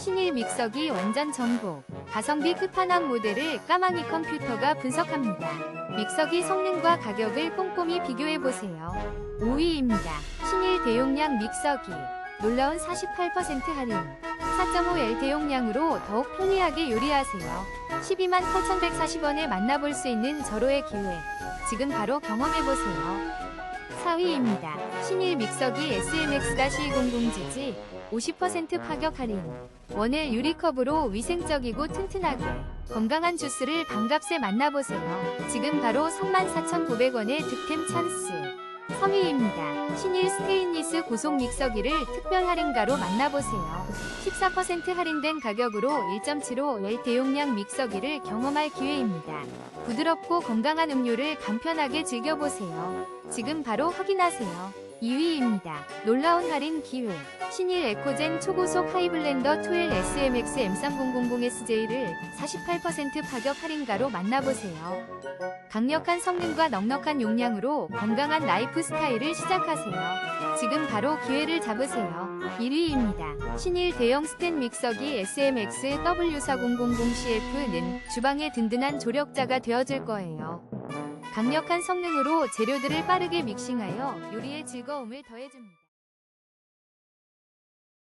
신일 믹서기 완전 정복. 가성비 끝판왕 모델을 까마귀 컴퓨터가 분석합니다. 믹서기 성능과 가격을 꼼꼼히 비교해보세요. 5위입니다. 신일 대용량 믹서기. 놀라운 48% 할인. 4.5L 대용량으로 더욱 편리하게 요리하세요. 12만 8,140원에 만나볼 수 있는 절호의 기회. 지금 바로 경험해보세요. 4위입니다. 신일 믹서기 SMX-2000GG 50% 파격 할인. 원엘 유리컵으로 위생적이고 튼튼하게 건강한 주스를 반값에 만나보세요. 지금 바로 34,900원의 득템 찬스. 3위입니다. 신일 스테인리스 고속 믹서기를 특별 할인가로 만나보세요. 14% 할인된 가격으로 1.75L 대용량 믹서기를 경험할 기회입니다. 부드럽고 건강한 음료를 간편하게 즐겨보세요. 지금 바로 확인하세요. 2위입니다. 놀라운 할인 기회. 신일 에코젠 초고속 하이블렌더 12 SMX M3000SJ를 48% 파격 할인가로 만나보세요. 강력한 성능과 넉넉한 용량으로 건강한 라이프 스타일을 시작하세요. 지금 바로 기회를 잡으세요. 1위입니다. 신일 대형 스탠 믹서기 SMX W4000CF는 주방의 든든한 조력자가 되어줄 거예요. 강력한 성능으로 재료들을 빠르게 믹싱하여 요리의 즐거움을 더해줍니다.